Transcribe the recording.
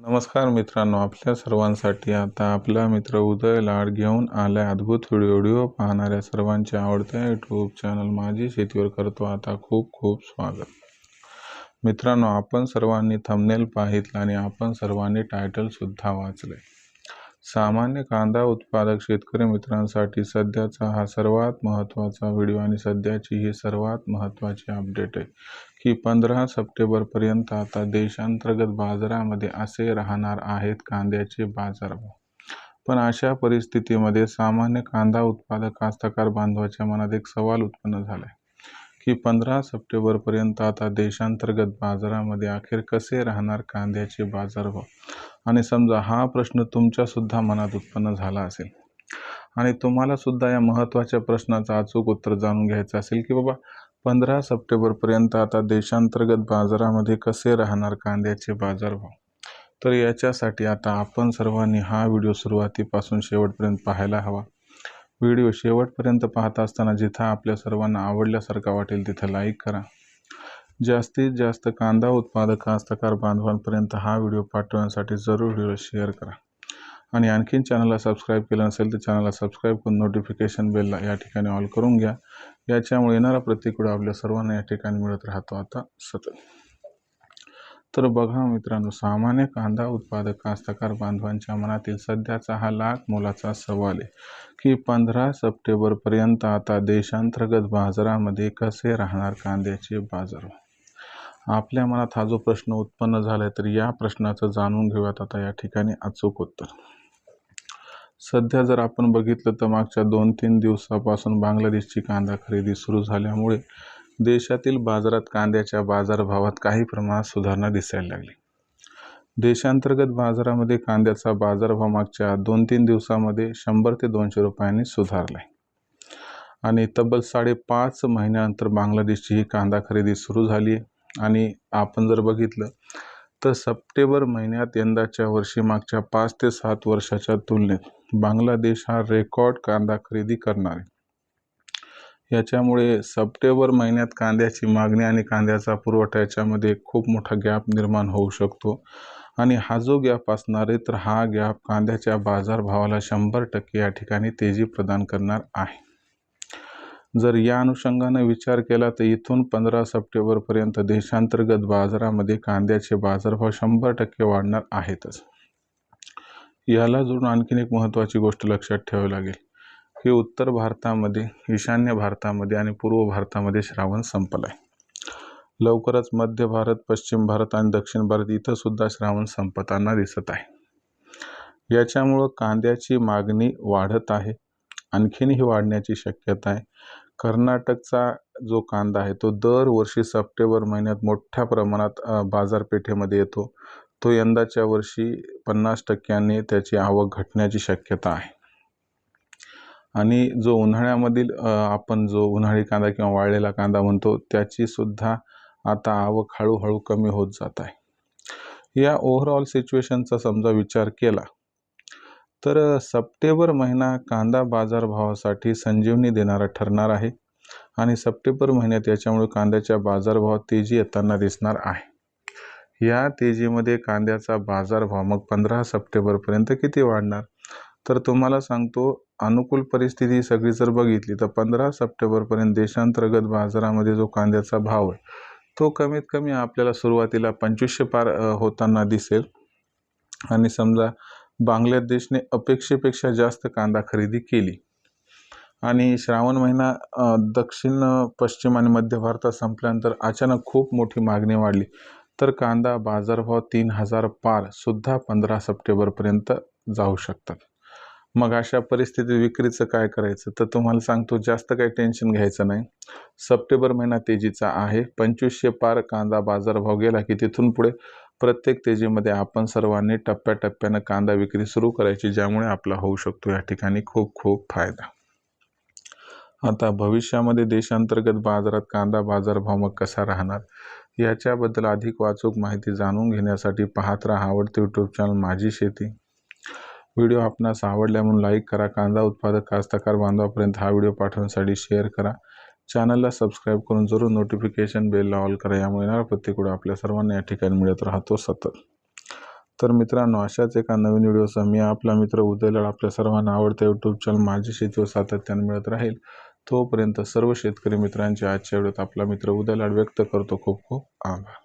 नमस्कार मित्रांनो आपल्या सर्वांसाठी आता आपला मित्र उदय लाड घेऊन आलाय अद्भुत व्हिडिओ व्हिडिओ पाहणाऱ्या सर्वांच्या आवडत्या यूट्यूब चॅनल माझी शेतीवर करतो आता खूप खूप स्वागत. मित्रांनो आपण सर्वांनी थंबनेल पाहितलं आणि आपण सर्वांनी टायटलसुद्धा वाचले सामान्य कांदा उत्पादक शेतकरी मित्रांसाठी सध्याचा हा सर्वात महत्त्वाचा व्हिडिओ आणि सध्याची ही सर्वात महत्त्वाची अपडेट आहे की पंधरा सप्टेंबरपर्यंत आता देशांतर्गत बाजारामध्ये असे राहणार आहेत कांद्याचे बाजारभाव पण अशा परिस्थितीमध्ये सामान्य कांदा उत्पादक कास्तकार बांधवाच्या मनात एक सवाल उत्पन्न झाला आहे की पंधरा सप्टेंबरपर्यंत आता देशांतर्गत बाजारामध्ये अखेर कसे राहणार कांद्याचे बाजारभाव आणि समजा हा प्रश्न तुमच्यासुद्धा मनात उत्पन्न झाला असेल आणि तुम्हालासुद्धा या महत्त्वाच्या प्रश्नाचं अचूक उत्तर जाणून घ्यायचं असेल की बाबा पंधरा सप्टेंबरपर्यंत आता देशांतर्गत बाजारामध्ये कसे राहणार कांद्याचे बाजारभाव? तर याच्यासाठी आता आपण सर्वांनी हा व्हिडिओ सुरुवातीपासून शेवटपर्यंत पाहायला हवा. व्हिडिओ शेवटपर्यंत पाहत असताना जिथं आपल्या सर्वांना आवडल्यासारखा वाटेल तिथं लाईक करा. जास्तीत जास्त कांदा उत्पादक कास्तकार बांधवांपर्यंत हा व्हिडिओ पाठवण्यासाठी जरूर व्हिडिओ शेअर करा. आणि आणखीन चॅनलला सबस्क्राईब केलं नसेल तर चॅनलला सबस्क्राईब करून नोटिफिकेशन बेलला या ठिकाणी ऑल करून घ्या. याच्यामुळे येणारा प्रत्येक व्हिडिओ आपल्या सर्वांना या ठिकाणी मिळत राहतो. आता सतत. तर बघा मित्रांनो सामान्य कांदा उत्पादक कास्तकार बांधवांच्या मनातील सध्याचा हा लाख मोलाचा सवाल आहे की पंधरा सप्टेंबरपर्यंत आता देशांतर्गत बाजारामध्ये कसे राहणार कांद्याचे बाजार? आपल्या मनात हा जो प्रश्न उत्पन्न झाला आहे तर या प्रश्नाचं जाणून घेऊयात आता या ठिकाणी अचूक उत्तर. सध्या जर आपण बघितलं तर मागच्या दोन तीन दिवसापासून बांगलादेशची कांदा खरेदी सुरू झाल्यामुळे देशातील बाजारात कांद्याच्या बाजारभावात काही प्रमाणात सुधारणा दिसायला लागली. देशांतर्गत बाजारामध्ये कांद्याचा बाजारभाव मागच्या दोन तीन दिवसामध्ये शंभर ते दोनशे रुपयांनी सुधारला आहे. आणि तब्बल साडेपाच महिन्यानंतर बांगलादेशची ही कांदा खरेदी सुरू झाली आहे. आणि आपण जर बघितलं तर सप्टेंबर महिन्यात यंदाच्या वर्षी मागच्या पाच ते सात वर्षाच्या तुलनेत बांगलादेश हा रेकॉर्ड कांदा खरेदी करणार. आहे याच्यामुळे सप्टेंबर महिन्यात कांद्याची मागणी आणि कांद्याचा पुरवठा याच्यामध्ये खूप मोठा गॅप निर्माण होऊ शकतो. आणि हा जो गॅप असणार आहे तर हा गॅप कांद्याच्या बाजारभावाला शंभर टक्के या ठिकाणी तेजी प्रदान करणार आहे. जर या अनुषंगाने विचार केला तर इथून पंधरा सप्टेंबरपर्यंत देशांतर्गत बाजारामध्ये कांद्याचे बाजारभाव शंभर टक्के वाढणार आहेतच. याला जोडून आणखीन एक महत्त्वाची गोष्ट लक्षात ठेवावी लागेल. की उत्तर भारतामध्ये ईशान्य भारतामध्ये आणि पूर्व भारतामध्ये श्रावण संपला आहे लवकरच मध्य भारत पश्चिम भारत आणि दक्षिण भारत इथं सुद्धा श्रावण संपताना दिसत आहे. याच्यामुळं कांद्याची मागणी वाढत आहे. आणखीनही वाढण्याची शक्यता आहे. कर्नाटकचा जो कांदा आहे तो दरवर्षी सप्टेंबर महिन्यात मोठ्या प्रमाणात बाजारपेठेमध्ये येतो. तो यंदाच्या वर्षी पन्नास टक्क्यांनी त्याची आवक घटण्याची शक्यता आहे. आणि जो उन्हाळ्यामधील आपण जो उन्हाळी कांदा किंवा वाळलेला कांदा म्हणतो त्याची सुद्धा आता आवक हळूहळू कमी होत जात आहे. या ओव्हरऑल सिच्युएशनचा समजा विचार केला तर सप्टेंबर महिना कांदा बाजारभावासाठी संजीवनी देणारा ठरणार आहे आणि सप्टेंबर महिन्यात याच्यामुळे कांद्याच्या बाजारभावात तेजी येताना दिसणार आहे. या तेजीमध्ये कांद्याचा बाजारभाव मग पंधरा सप्टेंबरपर्यंत किती वाढणार? तर तुम्हाला सांगतो अनुकूल परिस्थिती सगळी जर बघितली तर पंधरा सप्टेंबरपर्यंत देशांतर्गत बाजारामध्ये जो कांद्याचा भाव आहे तो कमीत कमी आपल्याला सुरुवातीला पंचवीसशे पार होताना दिसेल. आणि समजा बांगलादेशने अपेक्षेपेक्षा जास्त कांदा खरेदी केली. आणि श्रावण महिना दक्षिण पश्चिम आणि मध्य भारतात संपल्यानंतर अचानक खूप मोठी मागणी वाढली. तर कांदा बाजारभाव तीन हजार पार सुद्धा पंधरा सप्टेंबरपर्यंत जाऊ शकतात. मग अशा परिस्थितीत विक्रीचं काय करायचं? तर तुम्हाला सांगतो जास्त काही टेन्शन घ्यायचं नाही. सप्टेंबर महिना तेजीचा आहे. पंचवीसशे पार कांदा बाजारभाव गेला की तिथून पुढे प्रत्येक तेजीमध्ये आपण सर्वांनी टप्प्याटप्प्यानं कांदा विक्री सुरू करायची ज्यामुळे आपला होऊ शकतो. या ठिकाणी खूप खूप फायदा. आता भविष्यामध्ये देशांतर्गत बाजारात कांदा बाजारभाव मग कसा राहणार? याच्याबद्दल अधिक वाचूक माहिती जाणून घेण्यासाठी पाहत राहा आवडते यूट्यूब चॅनल माझी शेती. व्हिडिओ आपणास आवडल्या म्हणून लाईक करा कांदा उत्पादक कास्तकार बांधवापर्यंत हा व्हिडिओ पाठवण्यासाठी शेअर करा. चॅनलला सबस्क्राईब करून जरूर नोटिफिकेशन बेलला ऑल करा. यामुळे येणारा प्रत्येक व्हिडिओ आपल्या सर्वांना या ठिकाणी मिळत राहतो सतत. तर मित्रांनो अशाच एका नवीन व्हिडिओसह मी आपला मित्र उदयलाड आपल्या सर्वांना आवडता यूट्यूब चॅनल माझी शेतीवर सातत्याने मिळत राहील. तोपर्यंत सर्व शेतकरी मित्रांचे आजच्या वेळेत आपला मित्र उदयलाड व्यक्त करतो. खूप खूप आभार.